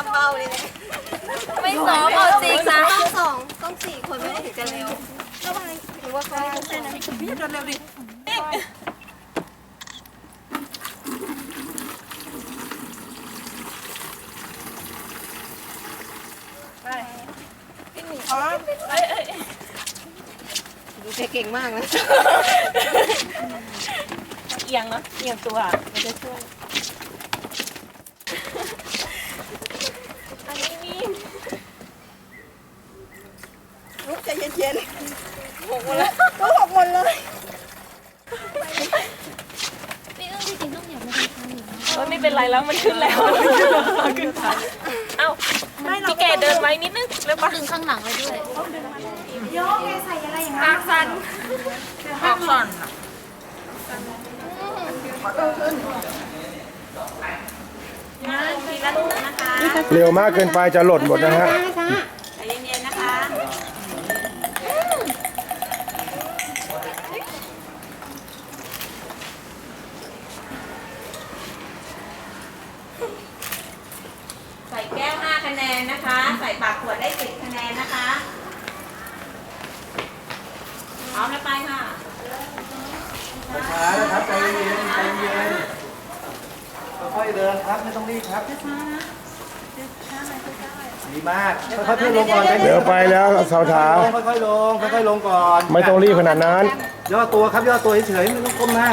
จำเบาเลยเนี่ยไม่ซ้อมเอาจริงนะต้องสองต้องสี่คนไม่ได้ถึงจะเร็วระวังหรือว่าเขาให้เต้นนะพี่เดินเร็วดิดูแกเก่งมากนะเอียงเนาะเอียงตัวมันจะช่วยอันนี้นี่ ลุกใจ เย็นๆหกหมดแล้วลุกหกหมดเลยพี่เอื้องจริงๆต้องอยากมาทำทางอยู่นะเอ้ยไม่เป็นไรแล้วมันขึ้นแล้วมันขึ้นทันเอ้าพี่แกเดินไว้นิดนึงเร็วปะดึงข้างหลังไว้ด้วยปากสั่นปากสั่นเร็วมากเกินไปจะหล่นหมดนะฮะ ใส่แก้ว 5 คะแนนนะคะ ใส่ปากขวดได้10คะแนนนะคะพร้อมแล้วไปค่ะช้านะครับใจเย็นใจเย็นค่อยๆเดินครับไม่ต้องรีบครับดีมากค่อยๆเพื่อนลงก่อนใจเดี๋เย็ยวนไปแล้วสาวถาค่อยๆลงค่อยๆลงก่อนไม่ต้องรีบขนาดนั้น ย่อตัวครับย่อตัวเฉยๆไม่ต้องก้มหน้า